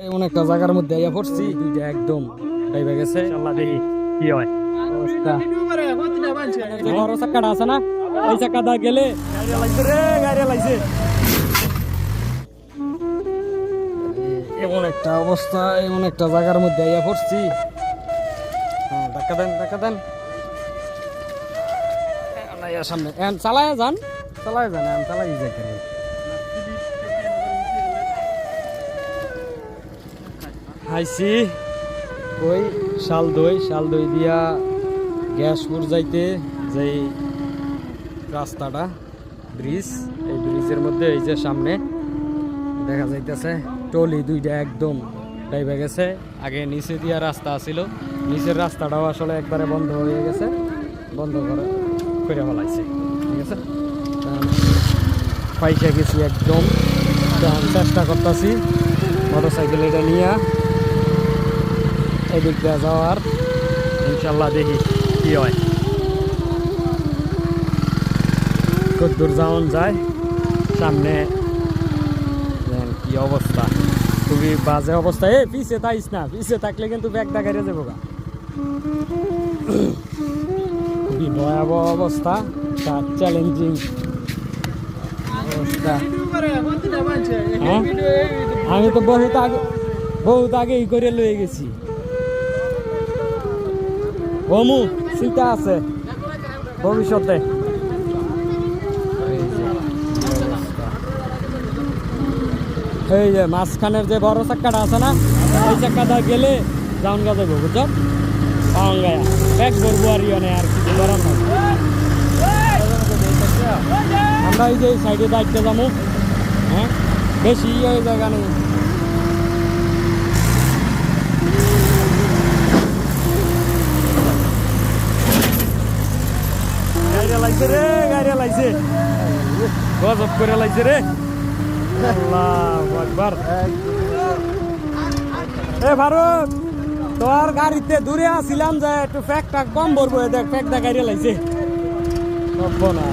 এমন একটা জায়গার মধ্যে আইয়া পড়ছি দুইটা একদম ডাইবে গেছে। ইনশাল্লাহ দেখি কি হয়। অবস্থা। বড় চাক্কাটা আছে না ওই চাক্কাটা গেলে গাড়ি লাগছে রে গাড়ি লাগছে এমন একটা অবস্থা এমন একটা জায়গার মধ্যে আইয়া পড়ছি। হ্যাঁ ধাক্কা দেন ধাক্কা দেন। সামনে। চালায় যান। চালায় যান চালাই যাই। কেন ওই শাল দই শাল দই দিয়া গ্যাসপুর যাইতে যেই রাস্তাটা, ব্রিজ, এই ব্রিজের মধ্যে, এই যে সামনে, দেখা যাইতেছে টলি দুইটা একদম ডাইবে গেছে। আগে নিচে দিয়া রাস্তা আছিল, নিচের রাস্তাটাও আসলে একবারে বন্ধ হয়ে গেছে, বন্ধ করে করে ফেলাইছে, ঠিক আছে? পাইসা গেছি একদম। চেষ্টা করতেছি মোটর সাইকেল এটা নিয়ে এদিক দিয়ে যাওয়ার। ইনশাল্লাহ দেখি কি হয়। কদ্দূর যাওয়ান যায়। সামনে কি অবস্থা। খুবই বাজে অবস্থা। এ, পিছে তাইস না। পিছে থাকলে কিন্তু ব্যাগ দাগাইরে যাব গা খুবই ভয়াবহ অবস্থা। তার চ্যালেঞ্জিং অবস্থা। হ্যাঁ? আমি তো বহুত আগে বহুত আগে ই করে লয়ে গেছি। ওমু চিন্তা আছে। ভবিষ্যতে। এই যে, মাঝখানের যে বড় চাক্কাটা আছে না ওই চাক্কাটা গেলে যাওন গা যাব এক বলব আর ইয়ে আর কিছু আমরা এই যে সাইডে দায়িত্বে যাব হ্যাঁ? বেশি ওই জায়গা নেই গাড়ি লাগছে রে লাগছে গজব করে লাগছে রে। একবার এ ভারত, তোর গাড়িতে দূরে আসিলাম যে একটু ফ্যাকটা কম ভরবো দেখ ফ্যাকটা গাড়ি লাগছে না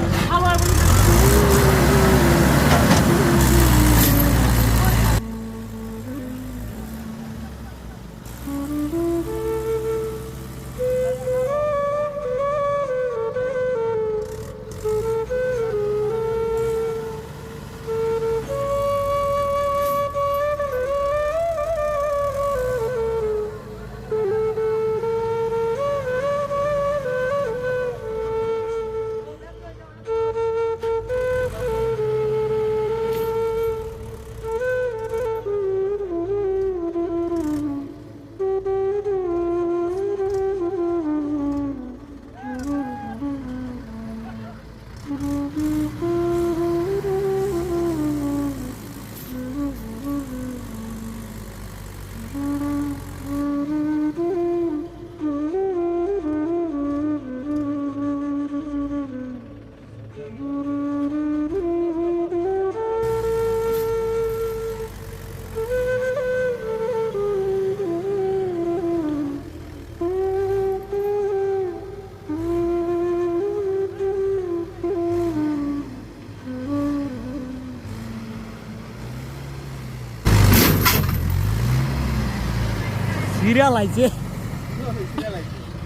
সিরিয়াল আইছে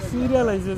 সিরিয়াল আইছে